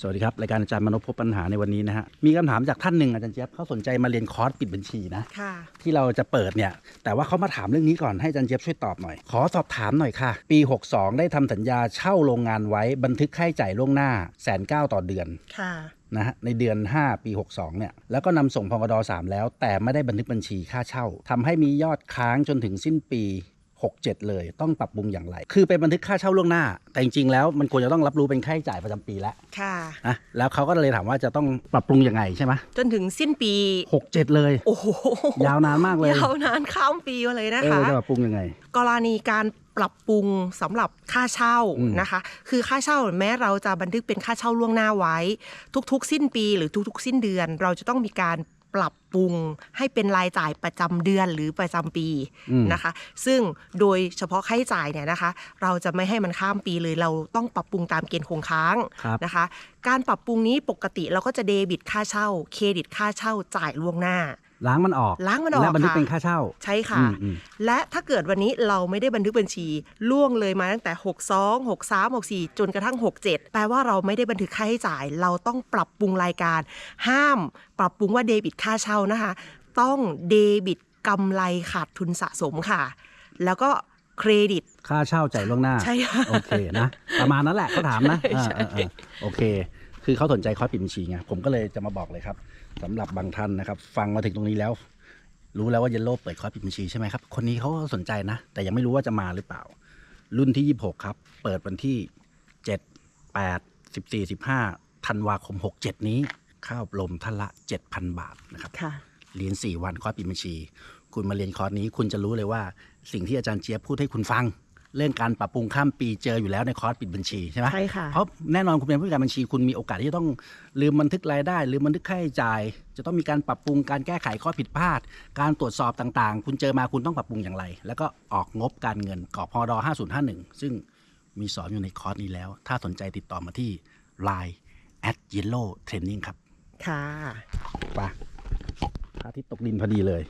สวัสดีครับ รายการอาจารย์มนพพบปัญหาในวันนี้นะฮะ มีคำถามจากท่านหนึ่งอาจารย์เจี๊ยบเขาสนใจมาเรียนคอร์สปิดบัญชีนะค่ะที่ที่เราจะเปิดเนี่ย แต่ว่าเขามาถามเรื่องนี้ก่อนให้อาจารย์เจี๊ยบช่วยตอบหน่อย ขอสอบถามหน่อยค่ะ ปี 62 ได้ทำสัญญาเช่าโรงงานไว้บันทึกค่าใช้จ่ายล่วงหน้าแสนเก้าต่อเดือนค่ะนะฮะในเดือน 5 ปี 62 เนี่ย แล้วก็นำส่งพกด3แล้ว แต่ไม่ได้บันทึกบัญชีค่าเช่าทำให้มียอดค้างจนถึงสิ้นปี 67 เลย ต้องปรับปรุงอย่างไร คือไปบันทึกค่าเช่าล่วงหน้า แต่จริงๆแล้วมันควรจะต้องรับรู้เป็นค่าใช้จ่ายประจำปีแล้วค่ะ นะแล้วเขาก็เลยถามว่าจะต้องปรับปรุงยังไงใช่ไหมจนถึงสิ้นปี 67 เลย โอ้โหยาวนานมากเลยยาวนานข้ามปีมาเลยนะเอคะอจะปรับปรุงยังไง กรณีการปรับปรุงสำหรับค่าเช่าอืม นะคะ คือค่าเช่าแม้เราจะบันทึกเป็นค่าเช่าล่วงหน้าไว้ ทุกๆ สิ้นปีหรือทุกๆ สิ้นเดือน เราจะต้องมีการ ปรับปรุงให้เป็นรายจ่ายประจำเดือนหรือประจำปีอืมนะคะ ซึ่งโดยเฉพาะค่าใช้จ่ายเนี่ยนะคะ เราจะไม่ให้มันข้ามปีเลยเราต้องปรับปรุงตามเกณฑ์คงค้างครับนะคะ การปรับปรุงนี้ปกติเราก็จะเดบิตค่าเช่า เครดิตค่าเช่าจ่ายล่วงหน้า ล้างมันออกล้างมันออกและบันทึกค่ะเป็นค่าเช่า ใช่ค่ะอืมอืมและถ้าเกิดวันนี้เราไม่ได้บันทึกบัญชีล่วงเลยมาตั้งแต่ 62 63 64 จนกระทั่ง 67 แปลว่าเราไม่ได้บันทึกค่าใช้จ่าย เราต้องปรับปรุงรายการ ห้ามปรับปรุงว่าเดบิตค่าเช่านะคะ ต้องเดบิตกำไรขาดทุนสะสมค่ะ แล้วก็เครดิต ค่าเช่าจ่ายล่วงหน้า ใช่ค่ะ โอเคนะ ประมาณนั้นแหละเขาถามนะใช่เออเออเออโอเค คือเขาสนใจคอร์สปิดบัญชีไงผมก็เลยจะมาบอกเลยครับสำหรับบางท่านนะครับ ฟังมาถึงตรงนี้แล้ว รู้แล้วว่าเยลโล่เปิดคอร์สปิดบัญชีใช่ไหมครับคนนี้เขาก็สนใจนะ แต่ยังไม่รู้ว่าจะมาหรือเปล่า รุ่นที่ 26 ครับ เปิดวันที่ 7 8 14 15ธันวาคม 67 นี้ค่าอบรมท่านละ 7,000 บาทนะครับค่ะเรียน 4 วันคอร์สปิดบัญชี คุณมาเรียนคอร์สนี้คุณจะรู้เลยว่า สิ่งที่อาจารย์เจี๊ยบพูดให้คุณฟัง เรื่องการปรับปรุงข้ามปีเจออยู่แล้วในคอร์สปิดบัญชีใช่ไหมใช่ค่ะเพราะแน่นอนคุณเป็นผู้จัดการบัญชีคุณมีโอกาสที่จะต้องลืมบันทึกรายได้ลืมบันทึกค่าใช้จ่าย จะต้องมีการปรับปรุงการแก้ไขข้อผิดพลาด การตรวจสอบต่างๆ คุณเจอมาคุณต้องปรับปรุงอย่างไร แล้วก็ออกงบการเงินกอพอด5051 ซึ่งมีสอนอยู่ในคอร์สนี้แล้ว ถ้าสนใจติดต่อมาที่ Line at yellow training ครับ ค่ะไปพระอาทิตย์ตกดินพอดีเลย